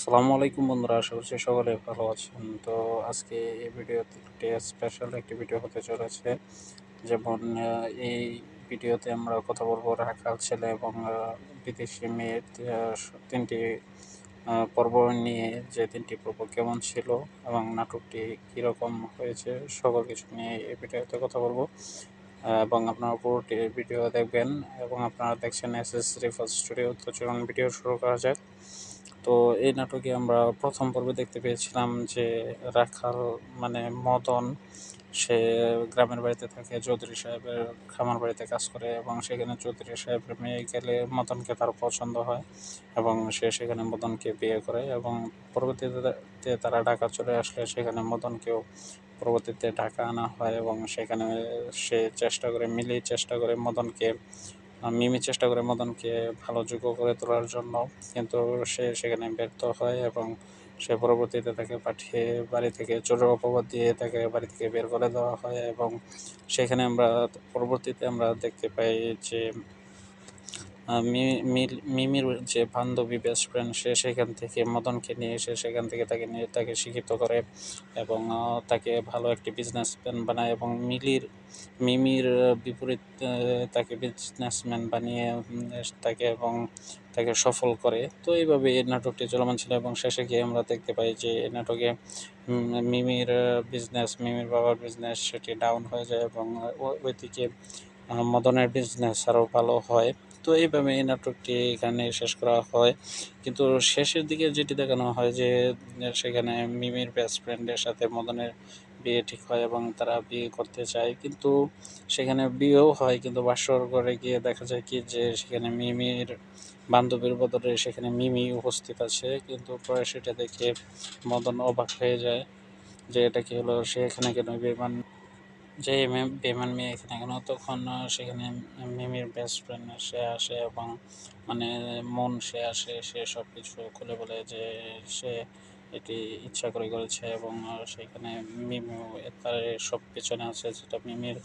সালামু আলাইকুম বন্ধুরা, আশা করছি সকলে ভালো আছেন। তো আজকে এই ভিডিওতে একটি স্পেশাল একটি ভিডিও হতে চলেছে। যেমন এই ভিডিওতে আমরা কথা বলব রাখাল ছেলে এবং বিদেশি মেয়ের তিনটি পর্ব নিয়ে, যে তিনটি পর্ব কেমন ছিল এবং নাটকটি কীরকম হয়েছে, সকল কিছু নিয়ে এই ভিডিওতে কথা বলব। এবং আপনারা পুরোটি ভিডিও দেখবেন এবং আপনারা দেখছেন এস এস রিফার স্টুডিও তো চলুন ভিডিও শুরু করা যাক। তো এই নাটকে আমরা প্রথম পর্বে দেখতে পেয়েছিলাম যে রাখাল মানে মদন, সে গ্রামের বাড়িতে থাকে, চৌধুরী সাহেবের খামার বাড়িতে কাজ করে এবং সেখানে চৌধুরী সাহেবের মেয়ে গেলে মদনকে তার পছন্দ হয় এবং সে সেখানে মদনকে বিয়ে করে এবং পরবর্তীতে তারা ঢাকা চলে আসলে সেখানে মদনকেও পরবর্তীতে ঢাকা আনা হয় এবং সেখানে সে চেষ্টা করে, মিলেই চেষ্টা করে মদনকে মিমি চেষ্টা করে মদনকে ভালো যোগ্য করে তোলার জন্য, কিন্তু সে সেখানে ব্যর্থ হয় এবং সে পরবর্তীতে তাকে পাঠিয়ে বাড়ি থেকে চোরের অপবাদ দিয়ে তাকে বাড়ি থেকে বের করে দেওয়া হয় এবং সেখানে আমরা পরবর্তীতে আমরা দেখতে পাই যে মিমির যে বান্ধবী বেস্ট ফ্রেন্ড সে সেখান থেকে মদনকে নিয়ে এসে সেখান থেকে তাকে নিয়ে তাকে শিক্ষিত করে এবং তাকে ভালো একটি বিজনেসম্যান বানায় এবং মিলির, মিমির বিপরীত তাকে বিজনেসম্যান বানিয়ে তাকে এবং তাকে সফল করে। তো এইভাবে এই নাটকটি চলমান ছিল এবং শেষে গিয়ে আমরা দেখতে পাই যে এই নাটকে মিমির বিজনেস মিমির বাবার বিজনেস সেটি ডাউন হয়ে যায় এবং ওইদিকে মদনের বিজনেস আরও ভালো হয়। তো এইভাবে এই নাটকটি এখানে শেষ করা হয়। কিন্তু শেষের দিকে যেটি দেখানো হয় যে, সেখানে মিমির বেস্ট ফ্রেন্ডের সাথে মদনের বিয়ে ঠিক হয় এবং তারা বিয়ে করতে চায়। কিন্তু সেখানে বিয়েও হয়, কিন্তু বাসর ঘরে গিয়ে দেখা যায় কি যে, সেখানে মিমির বান্ধবীর বদলে সেখানে মিমি উপস্থিত আছে। কিন্তু পরে সেটা দেখে মদন অবাক হয়ে যায় যে, এটা কি হলো? সে এখানে কেন বিমান যে বেমান মেয়ে এখানে তখন সেখানে মিমির বেস্ট ফ্রেন্ড সে আসে এবং মানে মন সে আসে, সে সব কিছু খুলে বলে যে সে এটি ইচ্ছা করে করেছে এবং সেখানে মিমিও তার সব পেছনে আছে, যেটা মিমির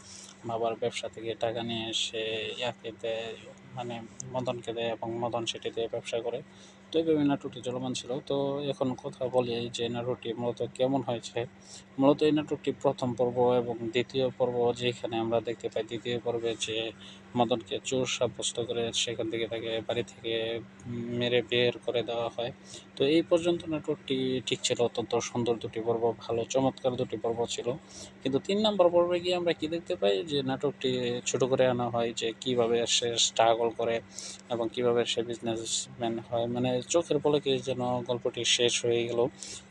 বাবার ব্যবসা থেকে টাকা নিয়ে সে ইয়াকে দেয়। মানে মদনকে দেয় এবং মদন সেটি দিয়ে ব্যবসা করে। তো এইভাবে নাটকটি চলমান ছিল। তো এখন কথা বলি যে নাটকটি মূলত কেমন হয়েছে? মূলত এই নাটকটি প্রথম পর্ব এবং দ্বিতীয় পর্ব যেখানে আমরা দেখতে পাই, দ্বিতীয় পর্বে যে মদনকে চোর সাব্যস্ত করে সেখান থেকে তাকে বাড়ি থেকে মেরে বের করে দেওয়া হয়। তো এই পর্যন্ত নাটকটি ঠিক ছিল অত্যন্ত সুন্দর দুটি পর্ব, ভালো, চমৎকার দুটি পর্ব ছিল। কিন্তু তিন নম্বর পর্বে গিয়ে আমরা কি দেখতে পাই যে নাটকটি ছোট করে আনা হয় যে কীভাবে সে স্ট্রাগল করে এবং কীভাবে সে বিজনেসম্যান হয়। মানে চোখের পলকে যেন গল্পটি শেষ হয়ে গেল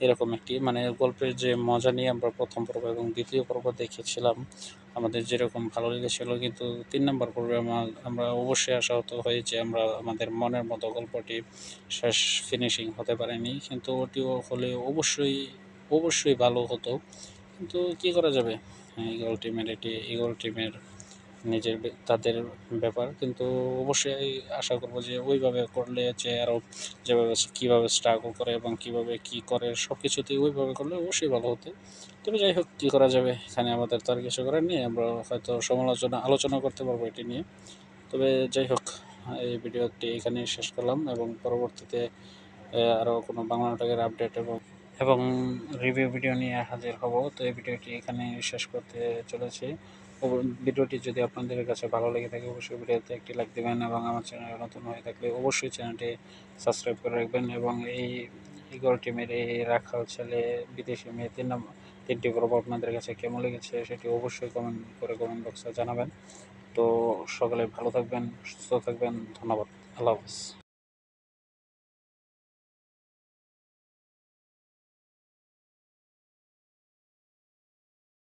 এরকম একটি মানে গল্পের যে মজা নিয়ে আমরা প্রথম পর্ব এবং দ্বিতীয় পর্ব দেখেছিলাম, আমাদের যেরকম ভালো লেগেছিল। কিন্তু তিন নম্বর পর্বে আমার অবশ্যই আশাহত হই যে আমরা, আমাদের মনের মতো গল্পটি শেষ ফিনিশিং হতে পারেনি। কিন্তু ওটিও হলে অবশ্যই অবশ্যই ভালো হতো। কিন্তু কি করা যাবে? ইগল টিমের এটি ইগল টিমের নিজের তাদের ব্যাপার। কিন্তু অবশ্যই আশা করব যে ওইভাবে করলে যে আরও যেভাবে কীভাবে স্ট্রাগল করে এবং কীভাবে কী করে সব কিছুতেই ওইভাবে করলে অবশ্যই ভালো হতো। তবে যাই হোক, কী করা যাবে এখানে আমাদের তো আর কিছু করার নেই। আমরা হয়তো সমালোচনা আলোচনা করতে পারব এটি নিয়ে। তবে যাই হোক, এই ভিডিওটি এখানেই শেষ করলাম এবং পরবর্তীতে আরও কোনো বাংলা নাটকের আপডেট এবং এবং রিভিউ ভিডিও নিয়ে হাজির হব। তো এই ভিডিওটি এখানে শেষ করতে চলেছি। ভিডিওটি যদি আপনাদের কাছে ভালো লেগে থাকে, অবশ্যই ভিডিওতে একটি লাইক দেবেন এবং আমার চ্যানেল নতুন হয়ে থাকলে অবশ্যই চ্যানেলটি সাবস্ক্রাইব করে রাখবেন এবং এই ইগল টিমের এই রাখাল ছেলে, বিদেশি মেয়ে, তিন নম্বর তিনটি গল্প আপনাদের কাছে কেমন লেগেছে সেটি অবশ্যই কমেন্ট করে কমেন্ট বক্সে জানাবেন। তো সকলে ভালো থাকবেন, সুস্থ থাকবেন, ধন্যবাদ। আল্লাহ হাফিজ।